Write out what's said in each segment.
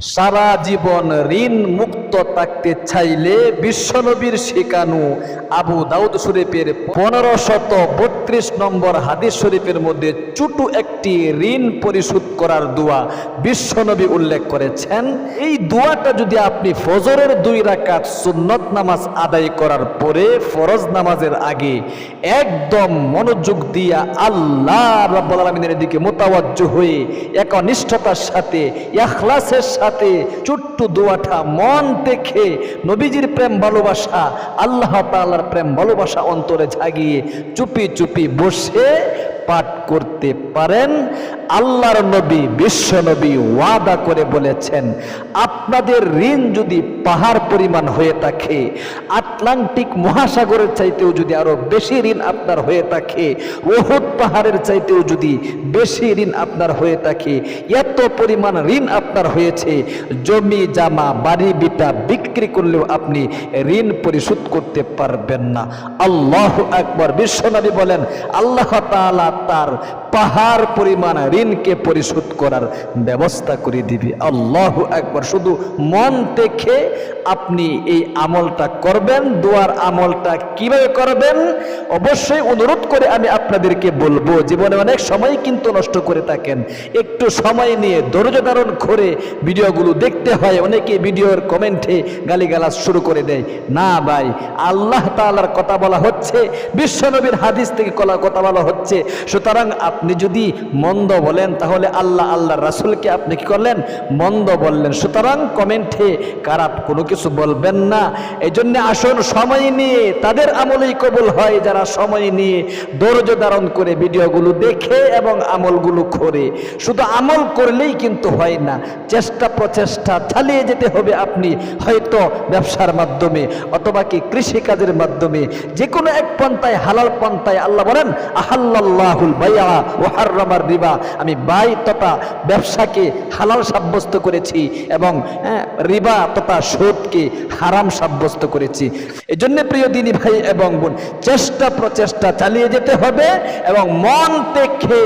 সারা জীবন ঋণ মুক্ত থাকতে চাইলে বিশ্বনবীর শিকানু আবু দাউদ শরীফের পনেরো শত বত্রিশ নম্বর হাদিস শরীফের মধ্যে চুটু একটি ঋণ পরিশোধ করার দোয়া বিশ্বনবী উল্লেখ করেছেন। এই দোয়াটা যদি আপনি ফজরের দুই রাকাত সুন্নত নামাজ আদায় করার পরে ফরজ নামাজের আগে একদম মনোযোগ দিয়া আল্লাহ রাব্বুল আলামিনের দিকে মোতাবজ্জ হয়ে একনিষ্ঠতার সাথে, ইখলাসের সাথে ছোট্ট দোয়াটা মন দেখে নবীজির প্রেম ভালোবাসা, আল্লাহ তাল্লার প্রেম ভালোবাসা অন্তরে জাগিয়ে চুপি চুপি বসে পাঠ করতে পারেন। আল্লাহর নবী, বিশ্ব নবী ওয়াদা করে বলেছেন, আপনাদের ঋণ যদি পাহাড় পরিমাণ হয়ে থাকে, আটলান্টিক মহাসাগরের চাইতেও যদি আরও বেশি ঋণ আপনার হয়ে থাকে, ওহুদ পাহাড়ের চাইতেও যদি বেশি ঋণ আপনার হয়ে থাকে, এত পরিমাণ ঋণ আপনার হয়েছে, জমি, জামা, বাড়ি, বিটা বিক্রি করলেও আপনি ঋণ পরিশোধ করতে পারবেন না। আল্লাহ একবার বিশ্বনবী বলেন, আল্লাহ তাআলা তার পাহাড় পরিমাণ ঋণকে পরিশোধ করার ব্যবস্থা করে দিবে। আল্লাহ একবার শুধু মন দেখে আপনি এই আমলটা করবেন, দুয়ার আমলটা কীভাবে করবেন, অবশ্যই অনুরোধ করে আমি আপনাদেরকে বলব, জীবনে অনেক সময় কিন্তু নষ্ট করে থাকেন। একটু সময় নিয়ে ধৈর্য ধারণ করে ভিডিওগুলো দেখতে হয়, অনেকে ভিডিওর কমেন্টে গালিগালাজ শুরু করে দেয়, না ভাই, আল্লাহ তাআলার কথা বলা হচ্ছে, বিশ্বনবীর হাদিস থেকে কলা, কথা বলা হচ্ছে, সুতরাং আপনি যদি মন্দ বলেন, তাহলে আল্লাহ আল্লাহ রাসূলকে আপনি কি করলেন? মন্দ বললেন। সুতরাং কমেন্টে খারাপ কোনো কিছু বলবেন না। এই জন্য আসুন, সময় নিয়ে তাদের আমলেই কবুল হয়। যারা সময় নিয়ে ধৈর্য ধারণ করে ভিডিওগুলো দেখে এবং আমলগুলো করে, শুধু আমল করলেই কিন্তু হয় না। চেষ্টা প্রচেষ্টা চালিয়ে যেতে হবে আপনি। হয়তো ব্যবসার মাধ্যমে অথবা কি কৃষিকাজের মাধ্যমে যে কোনো এক পন্থায়, হালাল পন্থায় আল্লাহ বলেন আহাল্লাহুল বাইয়া। ও হার্রামার রিবা। আমি বাই তথা ব্যবসাকে হালাল সাব্যস্ত করেছি এবং হ্যাঁ, রিবা তথা সুদকে হারাম সাব্যস্ত করেছি। এই জন্য প্রিয় দিনী ভাই এবং বোন চেষ্টা প্রচেষ্টা চালিয়ে যেতে হবে এবং মন থেকে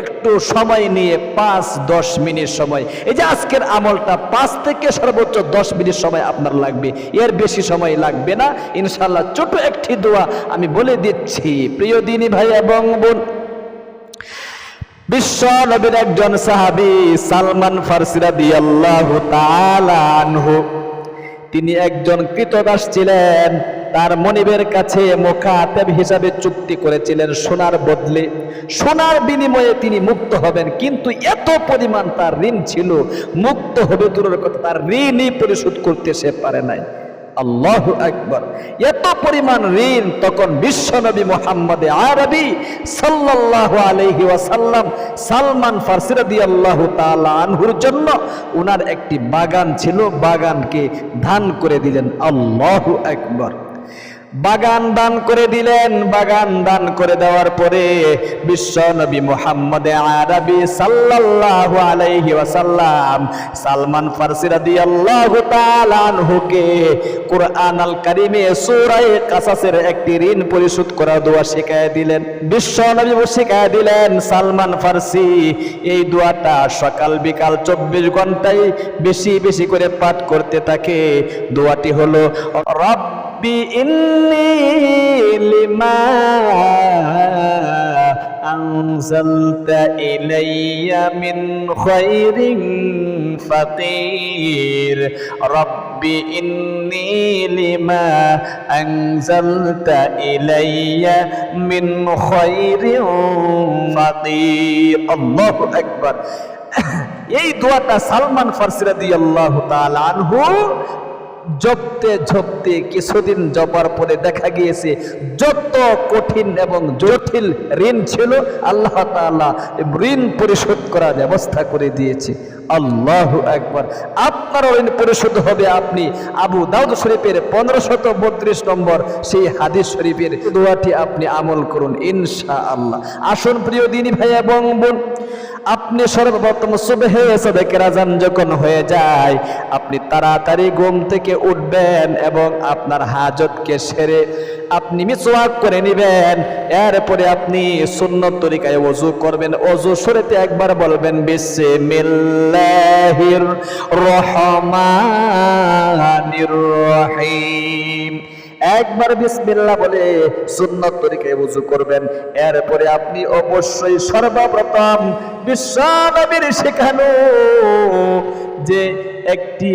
একটু সময় নিয়ে পাঁচ দশ মিনিট সময়। এই যে আজকের আমলটা পাঁচ থেকে সর্বোচ্চ দশ মিনিট সময় আপনার লাগবে। এর বেশি সময় লাগবে না। ইনশাল্লাহ ছোট একটি দোয়া আমি বলে দিচ্ছি। প্রিয় দিনী ভাই এবং বোন বিশ্ব নবীর একজন সাহাবী সালমান ফার্সি রাদিয়াল্লাহু তাআলা আনহু। তিনি একজন কৃতদাস ছিলেন, তার মনিবের কাছে মোকাতেব হিসাবে চুক্তি করেছিলেন সোনার বদলে। সোনার বিনিময়ে তিনি মুক্ত হবেন, কিন্তু এত পরিমাণ তার ঋণ ছিল, মুক্ত হবে দূরের কথা, তার ঋণই পরিশোধ করতে সে পারে নাই। আল্লাহ একবার এত পরিমাণ ঋণ তখন বিশ্বনবী মোহাম্মদে আরবি সাল্লাহ আলহি ওয়াসাল্লাম সালমান ফার্সিরাদি আল্লাহ আনহুর জন্য উনার একটি বাগান ছিল, বাগানকে ধান করে দিলেন। আল্লাহ আকবর। বাগান দান করে দিলেন। বাগান দান করে দেওয়ার পরে বিশ্ব নবী মোহাম্মদ আরবি সাল্লাল্লাহু আলাইহি ওয়াসাল্লাম সালমান ফারসি রাদিয়াল্লাহু তাআলা আনহুকে কুরআন আল কারিমে সূরা কাসাসের একটি ঋণ পরিশোধ করা দোয়া শেখায় দিলেন। বিশ্ব নবী শেখায় দিলেন, সালমান ফারসি, এই দোয়াটা সকাল বিকাল চব্বিশ ঘন্টায় বেশি বেশি করে পাঠ করতে থাকে। দোয়াটি হলো, রব রব্বি ইন্নি লিমা আনজালতা ইলাইয়া মিন খায়রিন ফাকির। রব্বি ইন্নি লিমা আনজালতা ইলাইয়া মিন খায়রিন ফাকির। আল্লাহু আকবার। এই দোয়াটা সালমান ফারসি রাদিয়াল্লাহু তাআলা আনহু জপতে জপতে কিছুদিন জপার পরে দেখা গিয়েছে, যত কঠিন এবং জটিল ঋণ ছিল, আল্লাহ তালা ঋণ পরিশোধ করার ব্যবস্থা করে দিয়েছে। আল্লাহ একবার আপনারও ঋণ পরিশোধ হবে আপনি। আবু দাউদ শরীফের পনেরোশত বত্রিশ নম্বর সেই হাদিস শরীফের দোয়াটি আপনি আমল করুন ইনশা আল্লাহ আসুন প্রিয় দিনী ভাই এবং বোন, আপনি সর্বপ্রথম সুবহে সদেকের আজান যখন হয়ে যায়, আপনি তাড়াতাড়ি ঘুম থেকে উঠবেন এবং আপনার হাজতকে সেরে আপনি মিসওয়াক করে নেবেন। এরপরে আপনি সুন্নত তরিকায় ওযু করবেন। ওযু শুরুতে একবার বলবেন, বিসমিল্লাহির রহমানির রহিম। একবার বিসমিল্লাহ বলে সুন্নত তরিকায় ওযু করবেন। এরপরে আপনি অবশ্যই সর্বপ্রথম বিশ্বনবীর শেখানো যে একটি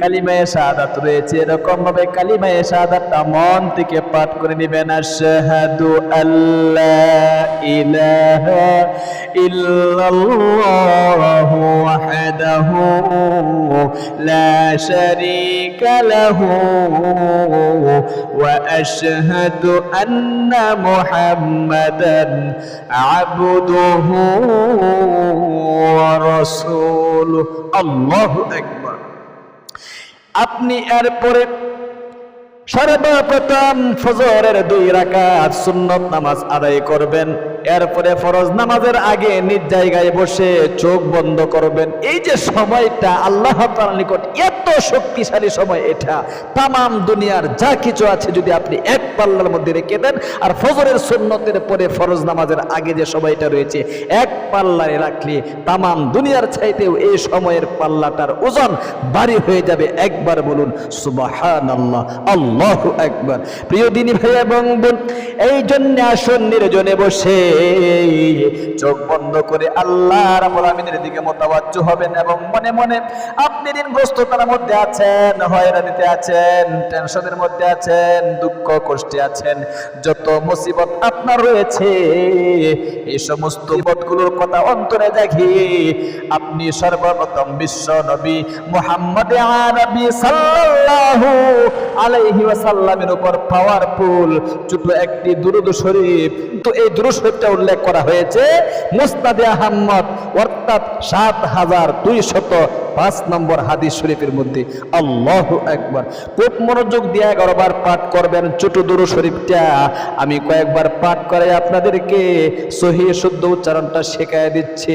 কালিমায় শাহাদাত রয়েছে এরকম ভাবে কালিমায় শাহাদাতটা মন থেকে পাঠ করে নেবেন আল্লাহ ইলাহা ওয়াহদাহু লা শারীকা লাহু ওয়া আশহাদু আন্না মুহাম্মাদান আবদুহু ওয়া রাসূলুহু। আল্লাহু আকবার। আপনি এরপরে সর্বপ্রথম ফজরের দুই রাকাত সুন্নত নামাজ আদায় করবেন। এরপরে ফরজ নামাজের আগে নিজ জায়গায় বসে চোখ বন্ধ করবেন। এই যে সময়টা আল্লাহ নিকট এত শক্তিশালী সময় এটা। তামাম দুনিয়ার যা কিছু আছে যদি আপনি এক পাল্লার মধ্যে রেখে দেন, আর ফজরের সুন্নতের পরে ফরজ নামাজের আগে যে সময়টা রয়েছে, এক পাল্লায় রাখলে তামাম দুনিয়ার চাইতেও এই সময়ের পাল্লাটার ওজন ভারী হয়ে যাবে। একবার বলুন, সুবহানাল্লাহ, আল্লাহ একবার প্রিয় দিনী ভাই এবং বোন, এই জন্য আসন নির্জনে বসে চোখ বন্ধ করে আল্লাহ রাব্বুল আমিনের দিকে মোতাবাজ্জ হবেন এবং মনে মনে আপনি ঋণগ্রস্ততার মধ্যে আছেন, হয়রানিতে আছেন, টেনশনের মধ্যে আছেন, দুঃখ কষ্টে আছেন, যত মুসিবত আপনার রয়েছে এই সমস্ত বিপদগুলোর কথা অন্তরে দেখি আপনি সর্বপ্রথম বিশ্ব নবী মুহাম্মদ আরবি সাল্লাল্লাহু আলাইহি ওয়াসাল্লামের উপর পাওয়ারফুল ছোট একটি দুরূদ শরীফ। তো এই দুরূদ শরীফটা উল্লেখ করা হয়েছে মুসনাদে আহমদ, অর্থাৎ সাত হাজার দুইশত পাঁচ নম্বর হাদিস শরীফের মধ্যে। আল্লাহ একবার খুব মনোযোগ দিয়ে এগারোবার পাঠ করবেন ছোট দুরু শরীফটা। আমি কয়েকবার পাঠ করে আপনাদেরকে, সহি শুদ্ধ উচ্চারণটা শেখায় দিচ্ছি।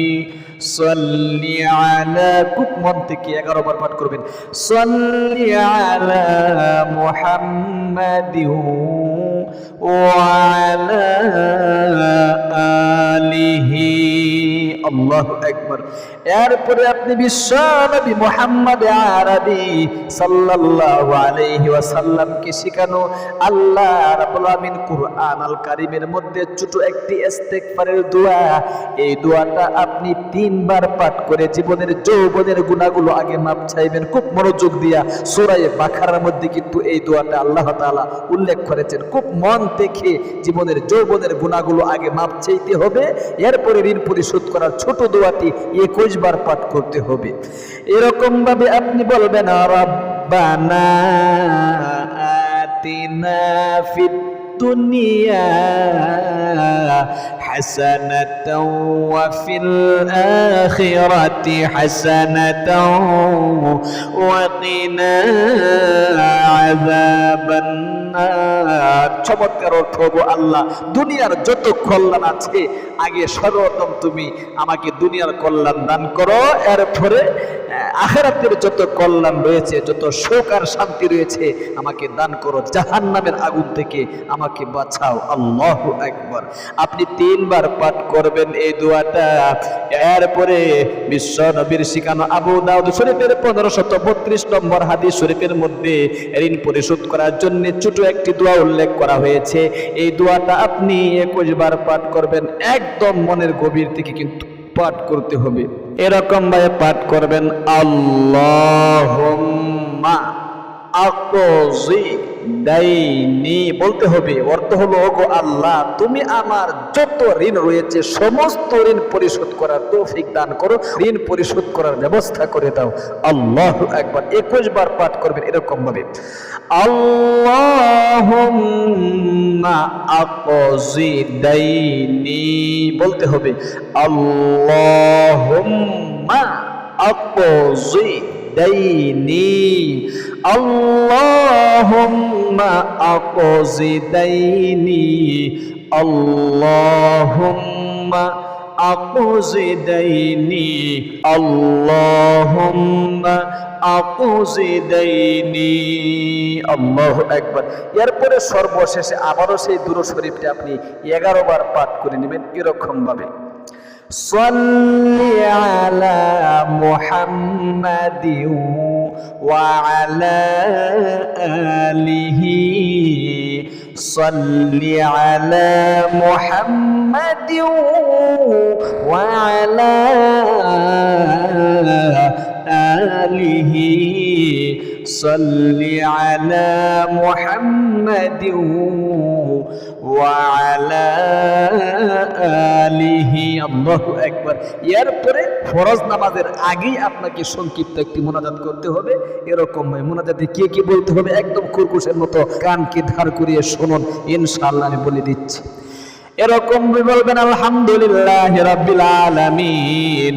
সল্লি আলা খুব মন থেকে এগারো বার পাঠ করবেন। সল্লি আলা মুহাম্মাদিন ও আলা আলিহি। আল্লাহু আকবার এরপরে আপনি বিশ্বনবী মুহাম্মদ আরবি সাল্লাল্লাহু আলাইহি ওয়াসাল্লামকে শেখানো, আল্লাহ রাব্বুল আমিন কুরআন আল কারীমের মধ্যে ছোট একটি ইস্তেগফারের দোয়া। এই দোয়াটা আপনি তিনবার পাঠ করে জীবনের যৌবনের গুণাগুলো আগে মাপ চাইবেন, খুব মনোযোগ দিয়া। সূরায়ে বাকারার মধ্যে কিন্তু এই দোয়াটা আল্লাহ তাআলা উল্লেখ করেছেন। খুব মন থেকে জীবনের যৌবনের গুণাগুলো আগে মাপ চাইতে হবে। এরপরে ঋণ পরিশোধ করার ছোট দোয়াটি একুশ বার পাঠ করতে হবে এরকম ভাবে আপনি বলবেন রব্বানা আতিনা ফিদ الدنيا حسنة وفي الآخرة حسنة وقنا عذاب النار চমৎকার অর্থ হব আল্লাহ, দুনিয়ার যত কল্যাণ আছে, আগে সর্বপ্রথম তুমি আমাকে দুনিয়ার কল্যাণ দান করো, এরপরে আখেরাতের যত কল্যাণ রয়েছে, যত শোক আর শান্তি রয়েছে, আমাকে দান করো। জাহান নামের আগুন থেকে আমাকে বাঁচাও। আল্লাহ একবার আপনি তিনবার পাঠ করবেন এই দোয়াটা। এরপরে বিশ্ব নবীর শিখানো আবু দাউদ শরীফের পনেরো শত বত্রিশ নম্বর হাদিস শরীফের মধ্যে ঋণ পরিশোধ করার জন্য ছোট একটি দোয়া উল্লেখ করা হয়েছে। এই দোয়াটা আপনি একুশ বার পাঠ করবেন। একদম মনের গভীর থেকে কিন্তু পাঠ করতে হবে। এরকম ভাবে পাঠ করবেন আল্লাহ আকজি দাইনি বলতে হবে, অর্থ হলো, ওগো আল্লাহ, তুমি আমার যত ঋণ রয়েছে, সমস্ত ঋণ পরিশোধ করার তৌফিক দান করো, ঋণ পরিশোধ করার ব্যবস্থা করে দাও। আল্লাহ একবার একুশ বার পাঠ করবেন এরকম ভাবে। আল্লাহুম্মা আকজিদাইনি বলতে হবে, আল্লাহুম্মা আকজিদাইনি আল্লাহুম্মা আকজিদাইনি আল্লাহুম্মা আকজিদাইনি আল্লাহুম্মা আকজিদাইনি আল্লাহু আকবার এরপরে সর্বশেষে আবারও সেই দুরূদ শরীফটি আপনি 11 বার পাঠ করে নেবেন এরকম ভাবে صل على محمد وعلى آله. صل على محمد وعلى آله. صل على محمد وعلى آله الله أكبر এরপরে ফরজ নামাজের আগেই আপনাকে সংক্ষিপ্ত একটি মোনাজাত করতে হবে এরকম মোনাজাতে কে কি বলতে হবে একদম খুরকুশের মতো কানকে ধার করিয়ে শুনুন ইনশাআল্লাহ আমি বলে দিচ্ছি এরকম বলবেন, আলহামদুলিল্লাহ রাব্বিল আলামিন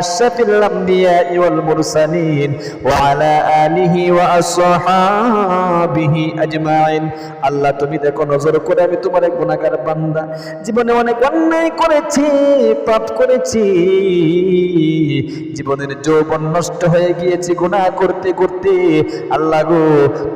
আশরাফিল আমবিয়া ওয়াল মুরসালিন ওয়া আলা আলিহি ওয়া আসহাবিহি আজমাইন। আল্লাহ, তুমি দেখো, নজর করে আমি তোমার এক গুনাহগার বান্দা। জীবনে অনেক অন্যায় করেছি, পাপ করেছি। জীবনের যৌবন নষ্ট হয়ে গিয়েছে, গুনাহ করতে করতে। আল্লাহ গো,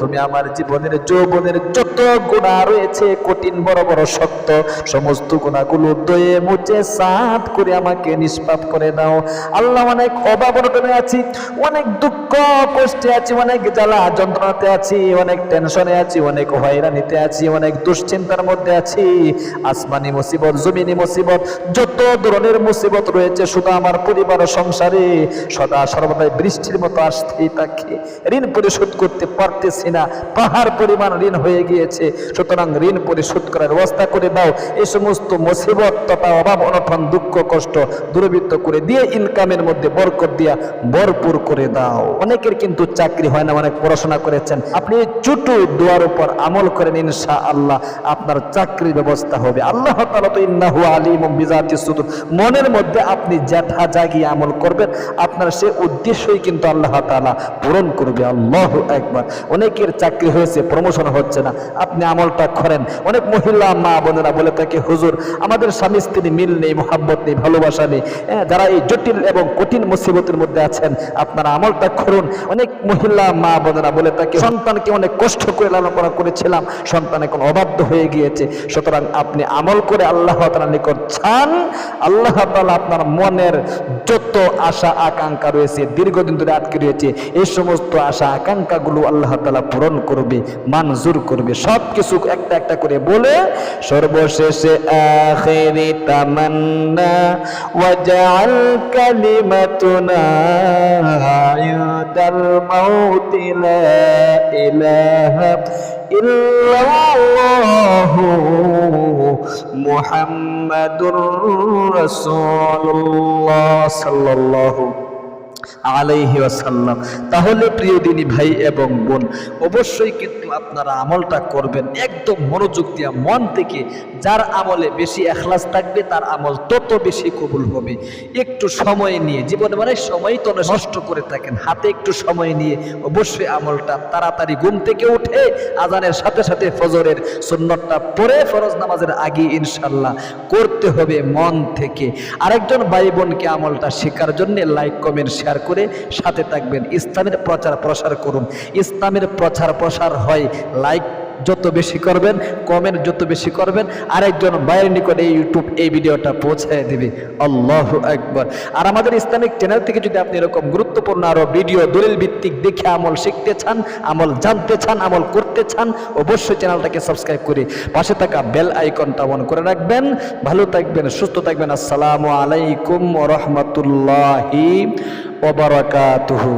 তুমি আমার জীবনের যৌবনের যত গুনাহ রয়েছে কঠিন, বড় বড় সত্য সমস্ত গুণাগুলো দয়ে মুছে সাফ করে আমাকে নিষ্পাপ করে দাও আল্লাহ অনেক অভাব অনটনে আছি, অনেক দুঃখ, কষ্টে আছি, অনেক জ্বালা যন্ত্রণাতে আছি, অনেক টেনশনে আছি, অনেক হয়রানিতে আছি, অনেক দুশ্চিন্তার মধ্যে আছি। আসমানি মুসিবত, জমিনি মুসিবত, যত ধরনের মুসিবত রয়েছে, শুধু আমার পরিবার সংসারে সদা সর্বদাই বৃষ্টির মতো আসতেই থাকে। ঋণ পরিশোধ করতে পারতেছি না, পাহাড় পরিমাণ ঋণ হয়ে গিয়েছে, সুতরাং ঋণ পরিশোধ করার ব্যবস্থা করে দাও। এই সমস্ত মুসিবত তথা অভাব, অনটন, দুঃখ, কষ্ট দূরবৃত্ত করে দিয়ে ইনকামের মধ্যে বরকত দিয়া ভরপুর করে দাও। অনেকের কিন্তু চাকরি হয় না, অনেক পড়াশোনা করেছেন। আপনি ছোটু দোয়ার উপর আমল করেন ইনশা আল্লাহ আপনার চাকরির ব্যবস্থা হবে। আল্লাহ তাআলা তো ইন্নাহু আলিম বিজাতি সুদূর। মনের মধ্যে আপনি জ্যাঠা জাগিয়ে আমল করবেন, আপনার সে উদ্দেশ্যই কিন্তু আল্লাহ তাআলা পূরণ করবে। আল্লাহ একবার অনেকের চাকরি হয়েছে, প্রমোশন হচ্ছে না। আপনি আমলটা করেন। অনেক মহিলা মা বোনেরা বলে থাকে, হুজুর, আমাদের স্বামী স্ত্রী মিল নেই, মোহাব্বত নেই, ভালোবাসা নেই। যারা এই জটিল এবং কঠিন মুসিবতের মধ্যে আছেন, আপনারা আমলটা করুন। অনেক মহিলা মা বোনেরা বলে থাকে, সন্তানকে অনেক কষ্ট করে লালন পালন করেছিলাম সন্তান এখন অবাধ্য হয়ে গিয়েছে। সুতরাং আপনি আমল করে আল্লাহ তাআলার নিকট চান। আল্লাহ তাআলা আপনার মনের যত আশা আকাঙ্ক্ষা রয়েছে, দীর্ঘদিন ধরে আটকে রয়েছে, এই সমস্ত আশা আকাঙ্ক্ষাগুলো আল্লাহ তালা পূরণ করবে, মঞ্জুর করবে। সব কিছু একটা একটা করে বলে সর্বশেষে আখেরি তামান্না ওয়াজআল কালিমাতুনা ইদাল মাউতি লা ইলাহা ইল্লাল্লাহু মুহাম্মাদুর রাসূলুল্লাহ সাল্লাল্লাহু আলাইহি ওয়াসাল্লাম। তাহলে প্রিয় দিনী ভাই এবং বোন, অবশ্যই কিন্তু আপনারা আমলটা করবেন একদম মনোযোগ দিয়া, মন থেকে। যার আমলে বেশি এখলাস থাকবে, তার আমল তত বেশি কবুল হবে। একটু সময় নিয়ে, জীবনে মানে সময় তো নষ্ট করে থাকেন। হাতে একটু সময় নিয়ে অবশ্যই আমলটা তাড়াতাড়ি ঘুম থেকে উঠে আজানের সাথে সাথে ফজরের সুন্নতটা পড়ে ফরজ নামাজের আগে ইনশাল্লাহ করতে হবে মন থেকে। আরেকজন ভাই বোনকে আমলটা শেখার জন্য লাইক কমেন্ট শেয়ার করে সাথে থাকবেন। ইসলামের প্রচার প্রসার করুন। ইসলামের প্রচার প্রসার হয় লাইক যত বেশি করবেন কমেন্ট যত বেশি করবেন, আরেকজন বাইরের নিকটে এই ইউটিউব এই ভিডিওটা পৌঁছায় দিবে। আল্লাহ একবার আর আমাদের ইসলামিক চ্যানেল থেকে যদি আপনি এরকম গুরুত্বপূর্ণ আরও ভিডিও দলিল ভিত্তিক দেখে আমল শিখতে চান, আমল জানতে চান, আমল করতে চান, অবশ্যই চ্যানেলটাকে সাবস্ক্রাইব করে পাশে থাকা বেল আইকনটা অন করে রাখবেন। ভালো থাকবেন, সুস্থ থাকবেন। আসসালামু আলাইকুম রহমতুল্লাহি ওবরাকাতুহু